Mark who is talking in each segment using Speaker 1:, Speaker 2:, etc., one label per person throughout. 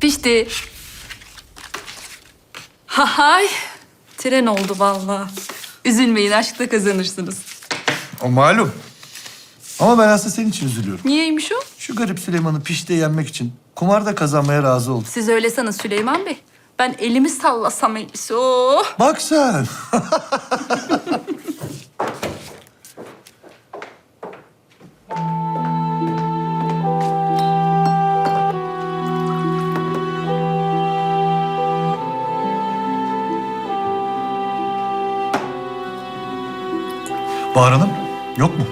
Speaker 1: Pişti. Hahay. Tren oldu vallahi. Üzülmeyin aşkta kazanırsınız.
Speaker 2: O malum. Ama ben aslında senin için üzülüyorum.
Speaker 1: Niyeymiş o?
Speaker 2: Şu garip Süleyman'ı pişte yenmek için kumarda kazanmaya razı oldum.
Speaker 1: Siz öyle sanın Süleyman Bey. Ben elimi sallasam elbise. Oh.
Speaker 2: Bak sen. Bahar Hanım, yok mu?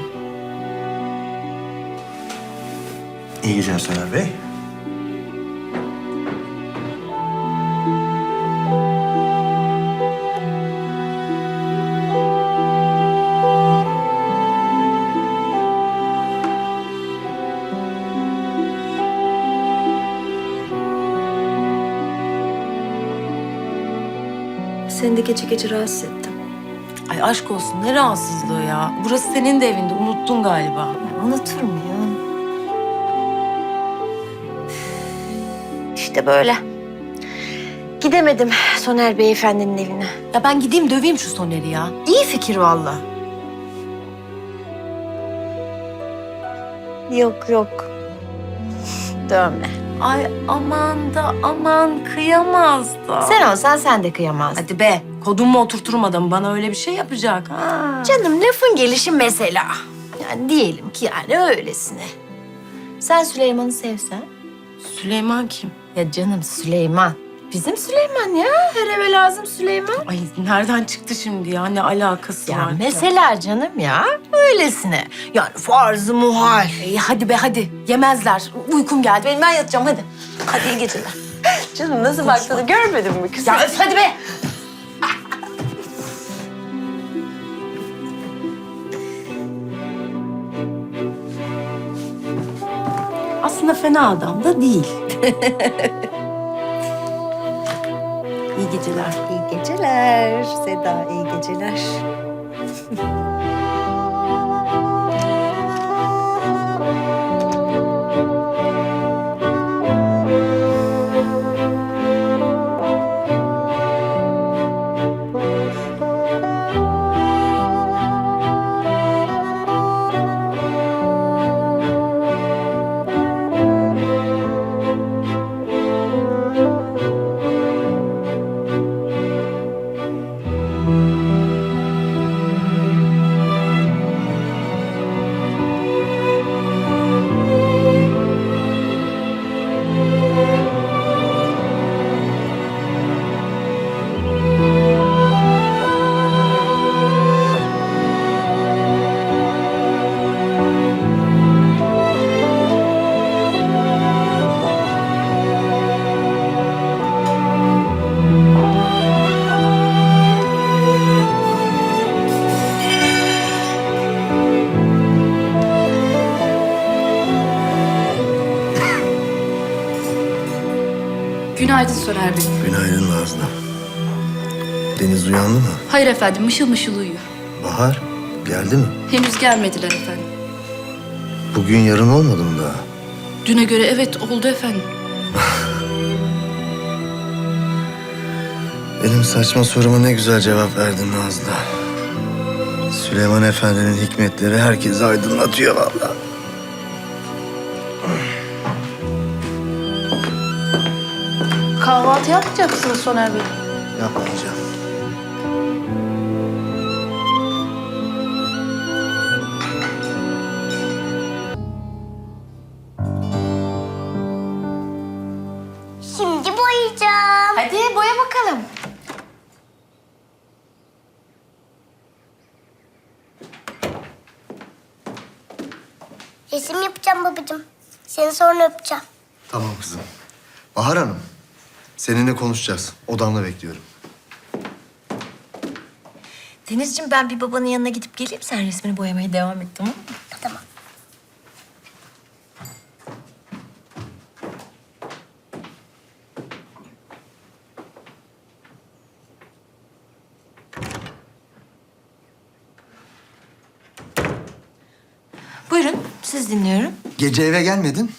Speaker 2: İyi geceler Soner Bey.
Speaker 3: Seni de gece gece rahatsız ettim.
Speaker 4: Ay aşk olsun ne rahatsızlığı ya. Burası senin de evinde unuttun galiba.
Speaker 3: Unutur muyum? İşte böyle. Gidemedim Soner Beyefendinin evine.
Speaker 4: Ya ben gideyim döveyim şu Soner'i ya.
Speaker 3: İyi fikir valla. Yok yok. Dövme.
Speaker 4: Ay aman da aman kıyamaz da.
Speaker 3: Sen olsan sen de kıyamazdın.
Speaker 4: Hadi be kodum mu oturturum adamı bana öyle bir şey yapacak. Ha.
Speaker 3: Canım lafın gelişi mesela. Yani diyelim ki yani öylesine. Sen Süleyman'ı sevsen.
Speaker 4: Süleyman kim?
Speaker 3: Ya canım Süleyman. Bizim Süleyman ya. Her eve lazım Süleyman.
Speaker 4: Ay nereden çıktı şimdi ya ne alakası
Speaker 3: Ya
Speaker 4: var? ki?
Speaker 3: mesela canım ya. Öylesine. Yani farz-ı muhal.
Speaker 4: İyi hadi be hadi yemezler. Uykum geldi benim ben yatacağım hadi. Hadi iyi geceler.
Speaker 3: Canım nasıl baktığını görmedin mi kızım?
Speaker 4: ya öf hadi be. Aslında fena adam da değil. iyi geceler.
Speaker 3: İyi geceler Seda, iyi geceler.
Speaker 1: Günaydın Soner Bey.
Speaker 5: Günaydın Nazlı. Deniz uyandı mı?
Speaker 1: Hayır efendim mışıl mışıl uyuyor.
Speaker 5: Bahar geldi mi?
Speaker 1: Henüz gelmediler efendim.
Speaker 5: Bugün yarın olmadı mı daha?
Speaker 1: Düne göre evet oldu efendim.
Speaker 5: Benim saçma soruma ne güzel cevap verdin Nazlı. Süleyman Efendi'nin hikmetleri herkesi aydınlatıyor vallahi.
Speaker 1: Kahvaltı yapmayacaksınız Soner Bey.
Speaker 5: Yapmayacağım.
Speaker 6: Şimdi boyayacağım.
Speaker 3: Hadi boya bakalım.
Speaker 6: Resim yapacağım babacığım. Seni sonra öpeceğim.
Speaker 5: Tamam kızım. Bahar Hanım, seninle konuşacağız. Odamda bekliyorum.
Speaker 3: Denizciğim ben bir babanın yanına gidip geleyim. Sen resmini boyamaya devam et tamam mı?
Speaker 6: Tamam.
Speaker 3: Buyurun siz dinliyorum.
Speaker 5: Gece eve gelmedin.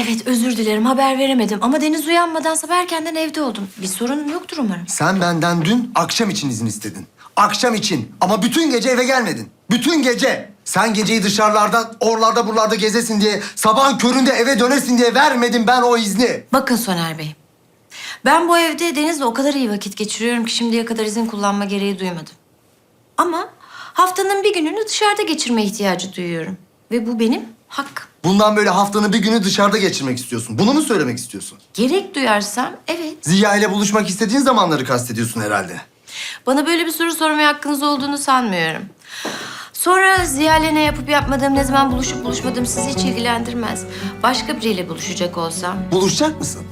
Speaker 3: Evet özür dilerim haber veremedim ama Deniz uyanmadan sabah erkenden evde oldum. Bir sorun yoktur umarım.
Speaker 5: Sen benden dün akşam için izin istedin. Akşam için. Ama bütün gece eve gelmedin. Bütün gece. Sen geceyi dışarılarda, orlarda, buralarda gezesin diye, sabahın köründe eve dönesin diye vermedim ben o izni.
Speaker 3: Bakın Soner Bey. Ben bu evde Deniz'le o kadar iyi vakit geçiriyorum ki şimdiye kadar izin kullanma gereği duymadım. Ama haftanın bir gününü dışarıda geçirme ihtiyacı duyuyorum. Ve bu benim hakkım.
Speaker 5: Bundan böyle haftanın bir günü dışarıda geçirmek istiyorsun. Bunu mu söylemek istiyorsun?
Speaker 3: Gerek duyarsam evet.
Speaker 5: Ziya ile buluşmak istediğin zamanları kastediyorsun herhalde.
Speaker 3: Bana böyle bir soru sormaya hakkınız olduğunu sanmıyorum. Sonra Ziya'yla ne yapıp yapmadığım, ne zaman buluşup buluşmadığım sizi hiç ilgilendirmez. Başka biriyle buluşacak olsam
Speaker 5: Buluşacak mısın?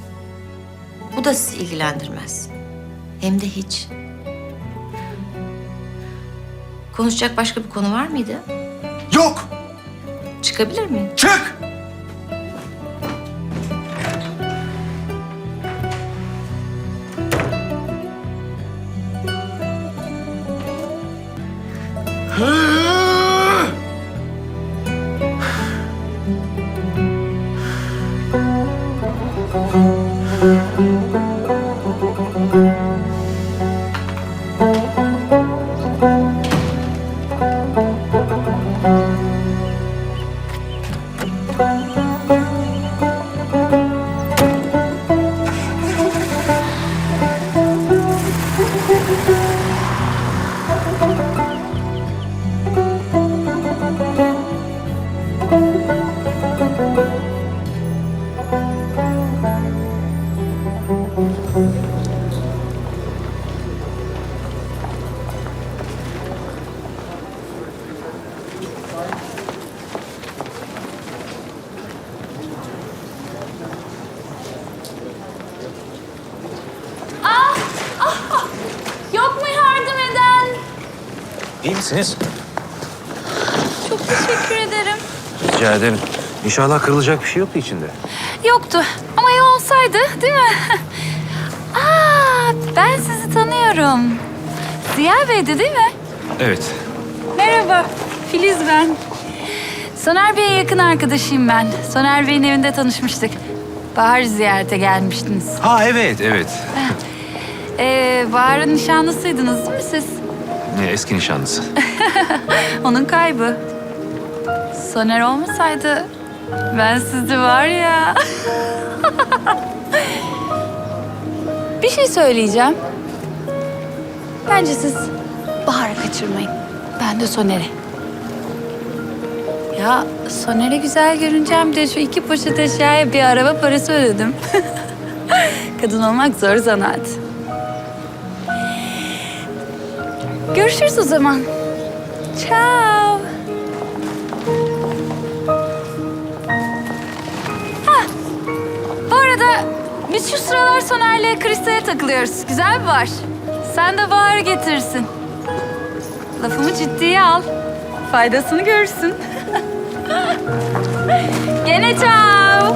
Speaker 3: bu da sizi ilgilendirmez. Hem de hiç. Konuşacak başka bir konu var mıydı?
Speaker 5: Yok!
Speaker 3: Çıkabilir miyim?
Speaker 5: Çık!
Speaker 7: Misiniz?
Speaker 8: Çok teşekkür ederim.
Speaker 7: Rica ederim. İnşallah kırılacak bir şey yoktu içinde.
Speaker 8: Yoktu ama ya olsaydı değil mi? Aa, ben sizi tanıyorum. Ziya Bey'di değil mi?
Speaker 7: Evet.
Speaker 8: Merhaba, Filiz ben. Soner Bey'e yakın arkadaşıyım ben. Soner Bey'in evinde tanışmıştık. Bahar ziyarete gelmiştiniz.
Speaker 7: Ha evet, evet.
Speaker 8: Ee, Bahar'ın nişanlısıydınız değil mi siz?
Speaker 7: Ne, eski nişanlısı.
Speaker 8: Onun kaybı. Soner olmasaydı ben sizi var ya. Bir şey söyleyeceğim. Bence siz Bahar'ı kaçırmayın. Ben de Soner'i. Ya Soner'e güzel görüneceğim diye şu iki poşet eşyaya bir araba parası ödedim. Kadın olmak zor zanaat. Görüşürüz o zaman. Ciao. Ha, bu arada biz şu sıralar Soner'le Kristal'e takılıyoruz. Güzel bir var. Sen de Bahar'ı getirsin. Lafımı ciddiye al. Faydasını görürsün. Gene ciao.